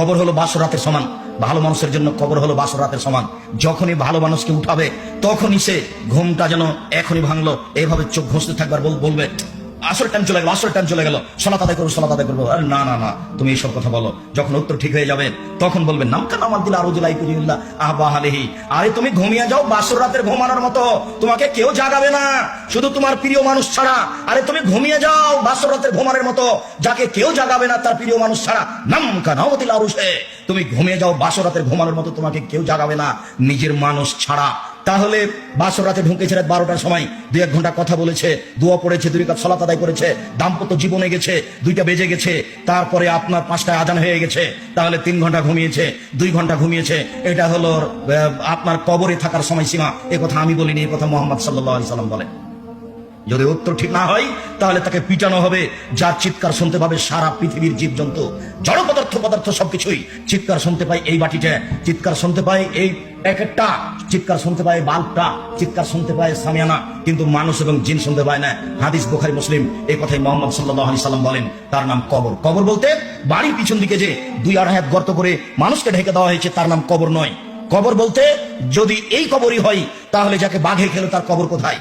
কবর হলো বাসরাতের সমান। ভালো মানুষের জন্য কবর হলো বাসরাতের সমান। যখনই ভালো মানুষকে উঠাবে, তখনই সে ঘুমটা যেন এখনই ভাঙলো। এভাবে চোখ ঘষতে থাকবার বল- বলবে আসল টাইম চলে গেল আসল টাইম চলে গেল। সলাত আদায় করব, সলাত আদায় করব। আরে না না না, তুমি এইসব কথা বলো। যখন উত্তর ঠিক হয়ে যাবে, তখন বলবেন নাম কেন আমার দিল আরও জুলাই কুজিল্লা আহবাহ আলহি আরে তুমি ঘুমিয়ে যাও, বাসর রাতের ঘুমানোর মতো। তোমাকে কেউ জাগাবে না। শুধু তোমার প্রিয় মানুষ ছাড়া। আরে তুমি ঘুমিয়ে যাও, বাসর রাতের ঘুমানোর মতো। যাকে কেউ জাগাবে না, তার প্রিয় মানুষ ছাড়া। নাম কানাও দিল আরও তুমি ঘুমিয়ে যাও, বাসর রাতের ঘুমানোর মতো। তোমাকে কেউ জাগাবে না। নিজের মানুষ ছাড়া। তাহলে বাসর রাতে ঢুকেছে বারোটার সময়। দুই এক ঘণ্টা কথা বলেছে, দোয়া পড়েছে, দুই কাপ সলাত আদায় করেছে, দাম্পত্য জীবনে গেছে, দুইটা বেজে গেছে, তারপরে আপনার পাঁচটায় আজান হয়ে গেছে, তাহলে তিন ঘণ্টা ঘুমিয়েছে, দুই ঘণ্টা ঘুমিয়েছে, এটা হলো আপনার কবরে থাকার সময়সীমা। এ কথা আমি বলিনি, এ কথা মোহাম্মদ সাল্লাহ সাল্লাম বলেন। যদি উত্তর ঠিক না হয়, তাহলে তাকে পিটানো হবে, যার চিৎকার শুনতে পাবে সারা পৃথিবীর জীবজন্তু। জড় পদার্থ পদার্থ সবকিছুই চিৎকার শুনতে পায় এই বাটিটা চিৎকার শুনতে পায় এই প্যাকেটটা চিৎকার শুনতে পায়, বাল্বটা চিৎকার শুনতে পায় সামিয়ানা, কিন্তু মানুষ এবং জিন শুনতে পায় না। হাদিস বুখারি, মুসলিম, এই কথাই মোহাম্মদ সাল্লাহ আলি সাল্লাম বলেন, তার নাম কবর। কবর বলতে বাড়ির পিছন দিকে যে দুই আড়াই হাত গর্ত করে মানুষকে ঢেকে দেওয়া হয়েছে, তার নাম কবর নয়। কবর বলতে যদি এই কবরই হয়, তাহলে যাকে বাঘে খেলো তার কবর কোথায়?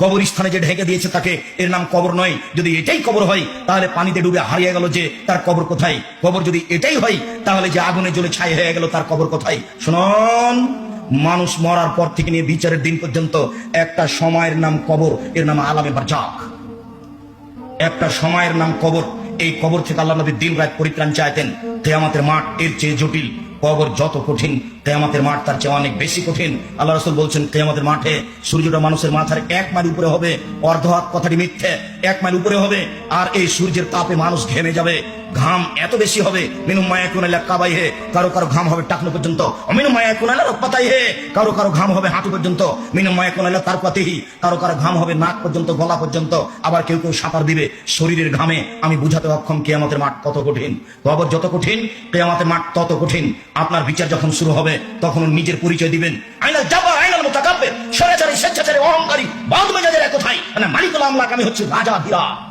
কবরস্থানে যে ঢেকে দিয়েছে তাকে, এর নাম কবর নয়। যদি এটাই কবর হয়, তাহলে পানিতে ডুবে হারিয়ে গেল যে তার কবর কোথায়? কবর যদি এটাই হয়, তাহলে যে আগুনে জ্বলে ছাই হয়ে গেল তার কবর কোথায়? শুনুন। মানুষ মরার পর থেকে নিয়ে বিচারের দিন পর্যন্ত একটা সময়ের নাম কবর, এর নাম আলামে বারজাক। একটা সময়ের নাম কবর, এই কবর থেকে আল্লাহ নবী দিন রাত পরিত্রাণ চাইতেন। কেয়ামাতের মাঠ এর চেয়ে জটিল, কবর যত কঠিন, কেয়ামাতের মাঠ তার চেয়ে অনেক বেশি কঠিন। আল্লাহ রসুল বলছেন, কেয়ামাতের মাঠে সূর্যটা মানুষের মাথার এক মাইল উপরে হবে, অর্ধ হাত কথাটি মিথ্যে, এক মাইল উপরে হবে, আর এই সূর্যের তাপে মানুষ ঘেমে যাবে। ঘাম এত বেশি হবে। মিনু মায়া কোনাইলা কাবাই হে, কারও কারও ঘাম হবে টাকনো পর্যন্ত। মিনু মায়া কোনাইলা রপ্পাতাই হে, কারও কারও ঘাম হবে হাঁটু পর্যন্ত। মিনু মায়া কোনাইলা তার পাতেহি কারও কারও ঘাম হবে নাক পর্যন্ত, গলা পর্যন্ত। আবার কেউ কেউ সাঁতার দিবে শরীরের ঘামে। আমি বুঝাতে অক্ষম কেয়ামতের মাঠ কত কঠিন। কবর যত কঠিন, কেয়ামতের মাঠ তত কঠিন। আপনার বিচার যখন শুরু হবে, তখন নিজের পরিচয় দিবেন। আইনাল জাবার আইনাল মোতাকাব্বের। স্বৈরাচারী স্বেচ্ছাচারী অহংকারী, বাদ মেজাজের কথাই। মানে মালিকুল আমলাক আমি হচ্ছে রাজা, ধীরাজ।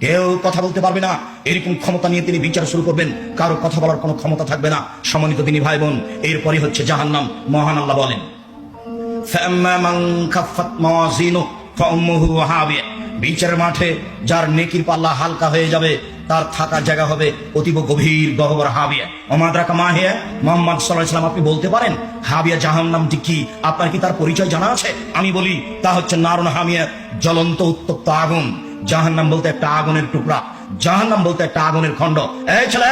কেউ কথা বলতে পারবে না। এরকম ক্ষমতা নিয়ে তিনি বিচার শুরু করবেন। কারও কথা বলার কোনো ক্ষমতা থাকবে না। সম্মানিত তিনি ভাই বোন এরপরে হচ্ছে জাহান্নাম। মহান আল্লাহ বলেন বিচার মাঠে যার নেকির পাল্লা হালকা হয়ে যাবে, তার থাকার জায়গা হবে অতীব গভীর গহবর হাবিয়া। অমাদ্রাকা মাহিয়া মোহাম্মদ সাল্লাহাম আপনি বলতে পারেন, হাবিয়া জাহান নামটি কি? আপনার কি তার পরিচয় জানা আছে? আমি বলি, তা হচ্ছে নারণ হামিয়া, জ্বলন্ত উত্তপ্ত আগুন। জাহান্নাম বলতে একটা আগুনের টুকরা জাহান্নাম বলতে একটা আগুনের খণ্ড। এই ছেলে